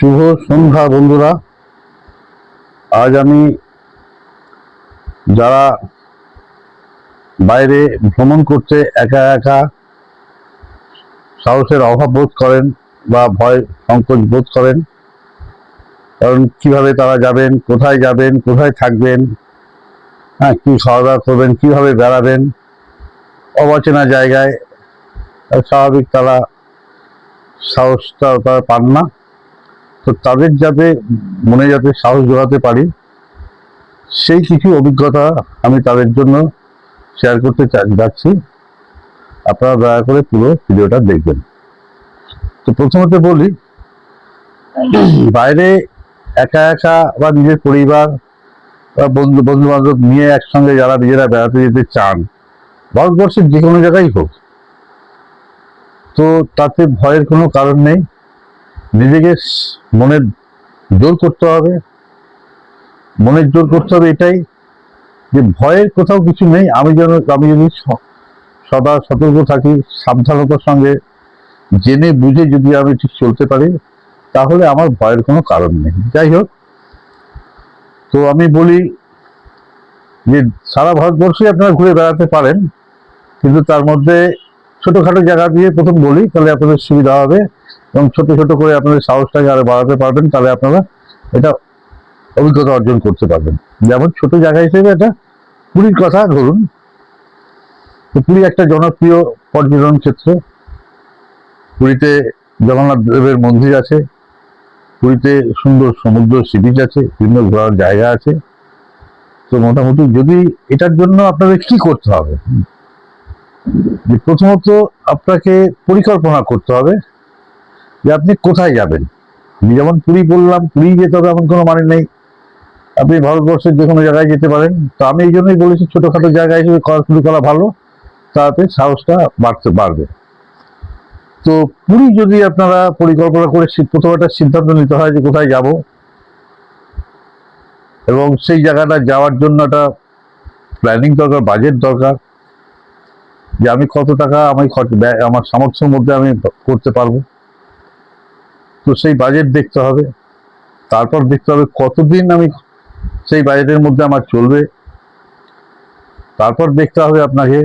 শুভ সন্ধ্যা, বন্ধুরা। আজ আমি যারা বাইরে ভ্রমণ করতে একা একা সাহসের অভাব বোধ করেন বা ভয় সংকোচ বোধ করেন, কারণ কীভাবে তারা যাবেন, কোথায় যাবেন, কোথায় থাকবেন হ্যাঁ কি খাওয়া দাওয়া করবেন, কীভাবে বেড়াবেন, অবাচেনা জায়গায়, স্বাভাবিক তারা সাহসটা তারা পান না। তো তাদের যাতে মনে যাতে সাহস জোগাতে পারি, সেই কিছু অভিজ্ঞতা আমি তাদের জন্য শেয়ার করতে যাচ্ছি। আপনারা দয়া করে পুরো ভিডিওটা দেখবেন। তো প্রথমত বলি, বাইরে একা একা বা নিজের পরিবার বা বন্ধু বন্ধু বান্ধব নিয়ে একসঙ্গে যারা নিজেরা বেড়াতে যেতে চান, ভারতবর্ষের যে কোনো জায়গায় হোক, তো তাতে ভয়ের কোনো কারণ নেই। নিজেকে মনের জোর করতে হবে। মনের জোর করতে হবে এটাই যে ভয়ের কোথাও কিছু নেই। আমি যেন, আমি যদি সদা সতর্ক থাকি, সাবধানতার সঙ্গে জেনে বুঝে যদি আমি ঠিক চলতে পারি, তাহলে আমার ভয়ের কোনো কারণ নেই। যাই হোক, তো আমি বলি যে সারা ভারতবর্ষে আপনারা ঘুরে বেড়াতে পারেন, কিন্তু তার মধ্যে ছোটখাটো জায়গা দিয়ে প্রথম বলি, তাহলে আপনাদের সুবিধা হবে। এবং ছোট ছোট করে আপনাদের সাহসটাকে আরও বাড়াতে পারবেন, তাহলে আপনারা এটা অভিজ্ঞতা অর্জন করতে পারবেন। যেমন ছোট জায়গা হিসেবে এটা পুরীর কথা ধরুন। পুরী একটা জনপ্রিয় পর্যটন ক্ষেত্র। পুরীতে জগন্নাথ দেবের মন্দির আছে। পুরীতে সুন্দর সমুদ্র সি বিচ আছে, বিভিন্ন ঘোরার জায়গা আছে। তো মোটামুটি যদি এটার জন্য আপনাদের কি করতে হবে? প্রথমত আপনাকে পরিকল্পনা করতে হবে যে আপনি কোথায় যাবেন? আমি যেমন পুরী বললাম, পুরী যেতে হবে এমন কোনো মানে নেই। আপনি ভারতবর্ষের যে কোনো জায়গায় যেতে পারেন। তো আমি এই জন্যই বলেছি, ছোটোখাটো জায়গা হিসেবে করা শুরু করা ভালো। তাতে সাহসটা বাড়তে পারবে তো পুরী যদি আপনারা পরিকল্পনা করে প্রথম একটা সিদ্ধান্ত নিতে হয় যে কোথায় যাব, এবং সেই জায়গাটা যাওয়ার জন্য একটা প্ল্যানিং দরকার বাজেট দরকার, যে আমি কত টাকা আমি আমার সামর্থ্যের মধ্যে আমি করতে পারব। তো সেই বাজেট দেখতে হবে। তারপর দেখতে হবে কতদিন আমি সেই বাজেটের মধ্যে আমার চলবে। তারপর দেখতে হবে আপনাকে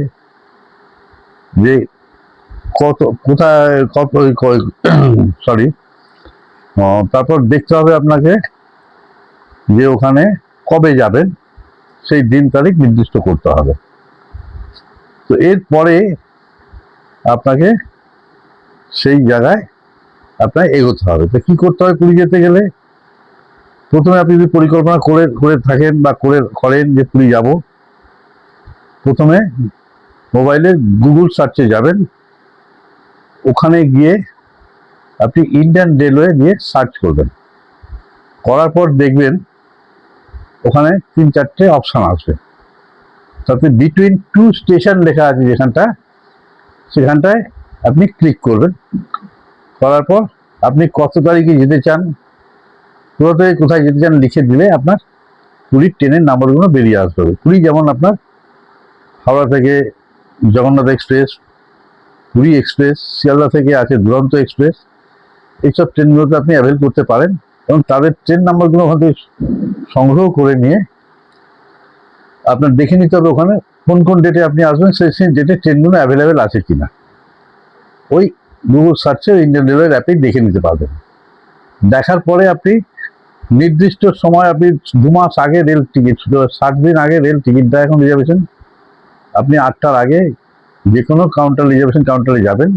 যে কত, কোথায়, কত সরি তারপর দেখতে হবে আপনাকে যে ওখানে কবে যাবেন, সেই দিন তারিখ নির্দিষ্ট করতে হবে। তো এরপরে আপনাকে সেই জায়গায় আপনার এগোতে হবে। তো কি করতে হবে পুরী যেতে গেলে? প্রথমে আপনি যদি পরিকল্পনা করে করে থাকেন বা করে করেন যে পুরী যাব, প্রথমে মোবাইলে গুগল সার্চে যাবেন। ওখানে গিয়ে আপনি ইন্ডিয়ান রেলওয়ে দিয়ে সার্চ করবেন। করার পর দেখবেন ওখানে তিন চারটে অপশান আসবে। তাতে বিটুইন টু স্টেশন লেখা আছে যেখানটা, সেখানটায় আপনি ক্লিক করবেন। করার পর আপনি কত তারিখে যেতে চান কোথা থেকে কোথায় যেতে চান লিখে দিলে আপনার পুরীর ট্রেনের নাম্বারগুলো বেরিয়ে আসবে। পুরী যেমন আপনার হাওড়া থেকে জগন্নাথ এক্সপ্রেস, পুরী এক্সপ্রেস, শিয়ালদা থেকে আছে দুরন্ত এক্সপ্রেস, এইসব ট্রেনগুলোতে আপনি অ্যাভেল করতে পারেন এবং তাদের ট্রেন নাম্বারগুলো ওখান সংগ্রহ করে নিয়ে আপনার দেখে নিতে হবে ওখানে কোন কোন ডেটে আপনি আসবেন, সেই সেই ডেটে ট্রেনগুলো অ্যাভেলেবেল আছে কিনা। ওই গুগল সার্চে ইন্ডিয়ান রেলওয়ের অ্যাপে দেখে নিতে পারবেন। দেখার পরে আপনি নির্দিষ্ট সময় আপনি দু মাস আগে রেল টিকিট ষাট দিন আগে রেল টিকিটটা এখন রিজার্ভেশন আপনি আটটার আগে যে কোনো কাউন্টার রিজার্ভেশন কাউন্টারে যাবেন।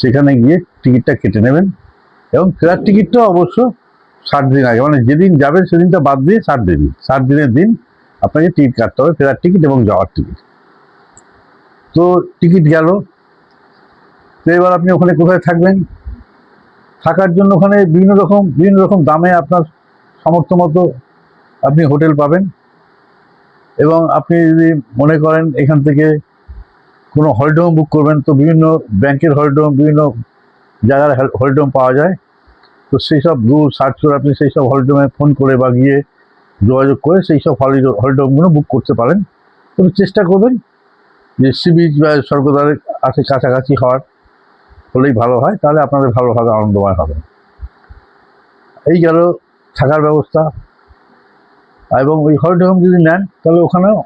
সেখানে গিয়ে টিকিটটা কেটে নেবেন এবং ফেরার টিকিটটা অবশ্য ষাট দিন আগে মানে যেদিন যাবেন সেদিনটা বাদ দিয়ে ষাট দিন ষাট দিনের দিন আপনাকে টিকিট কাটতে হবে ফেরার টিকিট এবং যাওয়ার টিকিট তো টিকিট গেল তো এবার আপনি ওখানে কোথায় থাকবেন? থাকার জন্য ওখানে বিভিন্ন রকম বিভিন্ন রকম দামে আপনার সামর্থ্য মতো আপনি হোটেল পাবেন। এবং আপনি যদি মনে করেন এখান থেকে কোনো হলিডোম বুক করবেন, তো বিভিন্ন ব্যাংকের হলিডোম বিভিন্ন জায়গার হলিডোম পাওয়া যায়। তো সেই সব গুগল সার্চ করে আপনি সেই সব হলিডোমে ফোন করে বা গিয়ে যোগাযোগ করে সেই সব হলিডো হলিডোমগুলো বুক করতে পারেন। তবে চেষ্টা করবেন যে সি বিচ বা স্বর্গদ্বারের আছে কাছাকাছি হওয়ার। হলেই ভালো হয়, তাহলে আপনাদের ভালোভাবে আনন্দময় হবে। এই গেল থাকার ব্যবস্থা। এবং ওই হলিডে হোম যদি নেন, তাহলে ওখানেও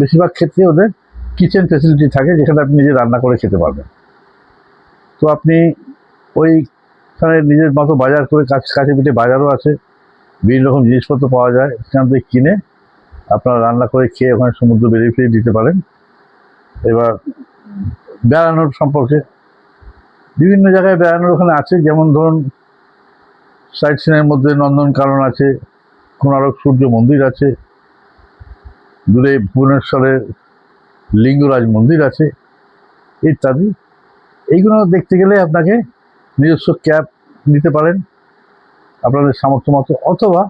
বেশিরভাগ ক্ষেত্রে ওদের কিচেন ফেসিলিটি থাকে, যেখানে আপনি নিজে রান্না করে খেতে পারবেন। তো আপনি ওইখানে নিজের মতো বাজার করে কাছে কাছে পিঠে বাজারও আছে, বিভিন্ন রকম জিনিসপত্র পাওয়া যায়, সেখান থেকে কিনে আপনারা রান্না করে খেয়ে ওখানে সমুদ্র বেরিয়ে ফিরিয়ে দিতে পারেন। এবার বেড়ানোর সম্পর্কে বিভিন্ন জায়গায় বেড়ানোর ওখানে আছে, যেমন ধরুন সাইট সিনের মধ্যে নন্দনকানন আছে, কোণারক সূর্য মন্দির আছে, দূরে ভুবনেশ্বরের লিঙ্গরাজ মন্দির আছে, ইত্যাদি। এইগুলো দেখতে গেলে আপনাকে নিজস্ব ক্যাব নিতে পারেন আপনাদের সামর্থ্য মতো, অথবা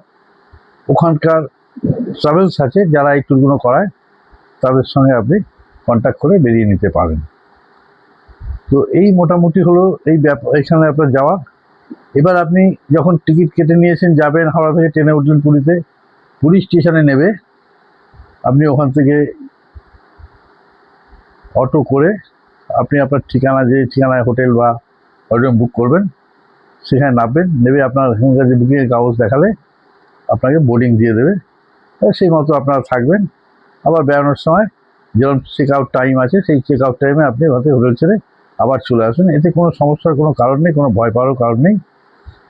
ওখানকার ট্রাভেলস আছে, যারা এই ট্যুরগুলো করায়, তাদের সঙ্গে আপনি কন্ট্যাক্ট করে বেরিয়ে নিতে পারেন। তো এই মোটামুটি হলো এই এখানে আপনার যাওয়া। এবার আপনি যখন টিকিট কেটে নিয়েছেন, যাবেন হাওড়া থেকে ট্রেনে উঠলেন পুরীতে, পুরী স্টেশনে নেবে। আপনি ওখান থেকে অটো করে আপনি আপনার ঠিকানা, যে ঠিকানায় হোটেল বা অডিও বুক করবেন, সেখানে নামবেন, নেবে আপনার এখানকার যে বুকিংয়ের কাগজ দেখালে, আপনাকে বোর্ডিং দিয়ে দেবে। সেই মতো আপনারা থাকবেন। আবার বেড়ানোর সময় যেরকম চেক আউট টাইম আছে, সেই চেক আউট টাইমে আপনি ওখান থেকে হোটেল ছেড়ে আবার চলে আসুন। এতে কোনো সমস্যার কোনো কারণ নেই, কোনো ভয় পাওয়ারও কারণ নেই।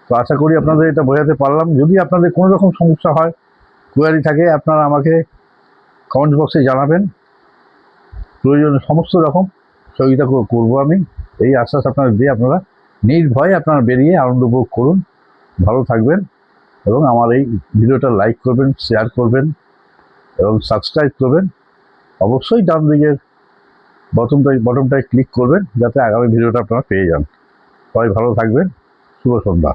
তো আশা করি আপনাদের এটা বোঝাতে পারলাম। যদি আপনাদের কোনো রকম সমস্যা হয় কোয়ারি থাকে, আপনারা আমাকে কমেন্ট বক্সে জানাবেন। প্রয়োজনে সমস্ত রকম সহযোগিতা কর- করব আমি। এই আশ্বাস আপনারা দিয়ে আপনারা নির্ভয়ে আপনারা বেরিয়ে আনন্দ উপভোগ করুন। ভালো থাকবেন এবং আমার এই ভিডিওটা লাইক করবেন শেয়ার করবেন এবং সাবস্ক্রাইব করবেন। অবশ্যই ডান দিকের বটমটাই বটমটায় ক্লিক করবেন যাতে আগামী ভিডিওটা আপনারা পেয়ে যান। সবাই ভালো থাকবেন। শুভ সন্ধ্যা।